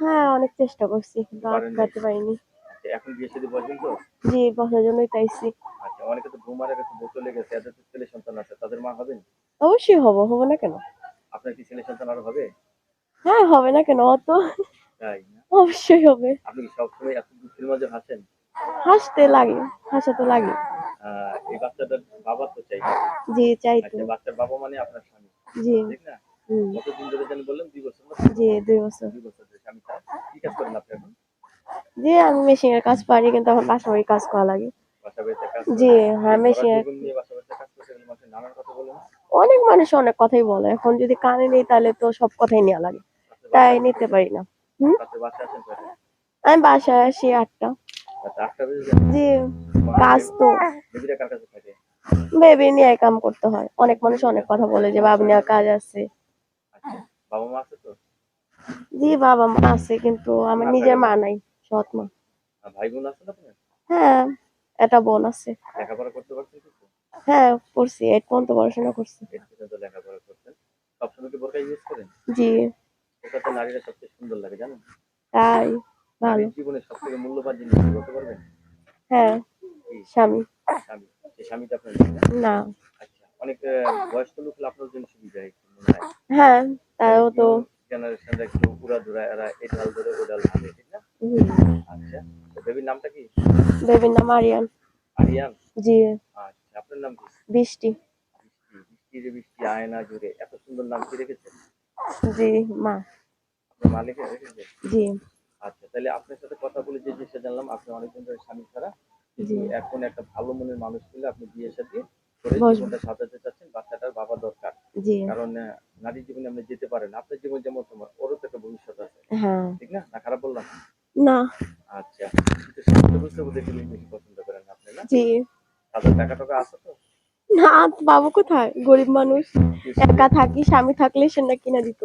হ্যাঁ অনেক চেষ্টা করছি কিন্তু আটকাতে পারিনি। আচ্ছা, এখন বিয়ে শাদী বসবেন তো? জি বসার জন্যই চাইছি আচ্ছা অনেকে তো বৌমারা কাছে বউ চলে গেছে এদের তো ছেলে সন্তান আছে তাদের মা হবেন? অবশ্যই হব হব না কেন? আপনার কি ছেলে সন্তান আরও হবে? হ্যাঁ হবে না কেন অত? তাই না? অবশ্যই হবে। আপনি কি সবসময় এত দুঃখের মাঝে হাসেন? হাসতে লাগে হাসা তো লাগে এই বাচ্চাটার বাবা তো চাই। জি চাই তো। আচ্ছা বাচ্চার বাবা মানে আপনার স্বামী। জি। ঠিক না? কতদিন ধরে জানি বললেন? দুই বছর? জি দুই বছর। দুই বছর ধরে কি কাজ করেন আপনি এখন। জি আমি মেশিনের কাজ পারি কিন্তু বাসা বাড়ি কাজ করা লাগে। জি হ্যাঁ মেশিনের জীবন নিয়ে বাসা কাজ করতে মানুষের নানান কথা বলে অনেক মানুষ অনেক কথাই বলে। এখন যদি কানে নেই তাহলে তো সব কথাই নেওয়া লাগে। তাই নিতে পারি না। হুম? বাসায় আসেন কয়টায়? আমি বাসায় আসি আটটা। রাতে আটটা বেজে যায়। জি কাজ তো। বেবিরা কার কাছে থাকে? বেবি নিয়ে কাম করতে হয়। অনেক মানুষ অনেক কথা বলে যে বাবু নিয়ে কাজ আছে। আচ্ছা বাবা মা আছে তো? জি বাবা মা আছে কিন্তু আমার নিজের মা নাই সৎ মা। ভাই বোন আছে আপনার? হ্যাঁ একটা বোন আছে। লেখাপড়া করতে পারছেন হ্যাঁ করছি এইট পর্যন্ত পড়াশোনা করছি। লেখাপড়া করছেন। সবসময় কি বোরকা ইউজ করেন? জি। ওটাতে নারীরা সবচেয়ে সুন্দর লাগে জানেন? তাই ভালো। জীবনে মূল্যবান জিনিস বলতে পারবেন? হ্যাঁ স্বামী। স্বামী। সেই স্বামীটা আপনার না? আচ্ছা অনেক বয়স্ক লোক আপনার জন্য সুবিধা হয় হয়। হ্যাঁ তো জেনারেশনরা একটু উড়া ধরা এরা এই ডাল ধরে ও ডাল ভাবে ঠিক না? আচ্ছা বেবির নামটা কি? বেবির নাম আরিয়ান। আরিয়ান? জি। আচ্ছা আপনার নাম কি? বৃষ্টি। বৃষ্টি বৃষ্টি রে বৃষ্টি আয়না জুড়ে। এত সুন্দর নাম কি রেখেছেন? জি মা। আপনার রেখেছে? জি। আচ্ছা তাহলে আপনার সাথে কথা বলে যে জিনিসটা জানলাম আপনি অনেকদিন ধরে স্বামী ছাড়া। জি। এখন একটা ভালো মনের মানুষ পেলে আপনি বিয়ে সাথে করে জীবনটা সাজাতে চাচ্ছেন বাচ্চাটার বাবা দরকার। জি। কারণ নারীর জীবনে আপনি যেতে পারেন আপনার জীবন যেমন তোমার ওরও তো একটা ভবিষ্যৎ আছে। হ্যাঁ। ঠিক না? না খারাপ বললাম? না। আচ্ছা কিন্তু স্বাস্থ্য বুঝতে বুঝতে গেলে বেশি পছন্দ করেন আপনি না? জি। তাদের টাকা টাকা আছে তো? না বাবু কোথায়? গরিব মানুষ একা থাকি স্বামী থাকলে সেটা না কিনা দিত।